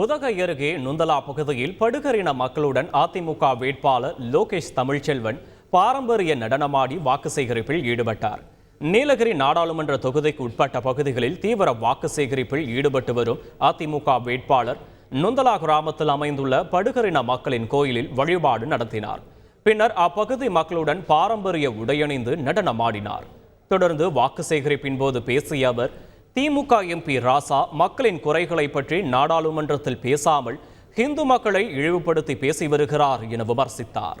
உதகை அருகே நுந்தலா பகுதியில் படுகரின மக்களுடன் அதிமுக வேட்பாளர் லோகேஷ் தமிழ்ச்செல்வன் பாரம்பரிய நடனமாடி வாக்கு சேகரிப்பில் ஈடுபட்டார். நீலகிரி நாடாளுமன்ற தொகுதிக்கு உட்பட்ட பகுதிகளில் தீவிர வாக்கு சேகரிப்பில் ஈடுபட்டு வரும் அதிமுக வேட்பாளர் நுந்தலா கிராமத்தில் அமைந்துள்ள படுகரின மக்களின் கோயிலில் வழிபாடு நடத்தினார். பின்னர் அப்பகுதி மக்களுடன் பாரம்பரிய உடையணிந்து நடனமாடினார். தொடர்ந்து வாக்கு சேகரிப்பின் போது பேசிய அவர் திமுக எம்பி ராசா மக்களின் குறைகளை பற்றி நாடாளுமன்றத்தில் பேசாமல் ஹிந்து மக்களை இழிவுபடுத்தி பேசி வருகிறார் என விமர்சித்தார்.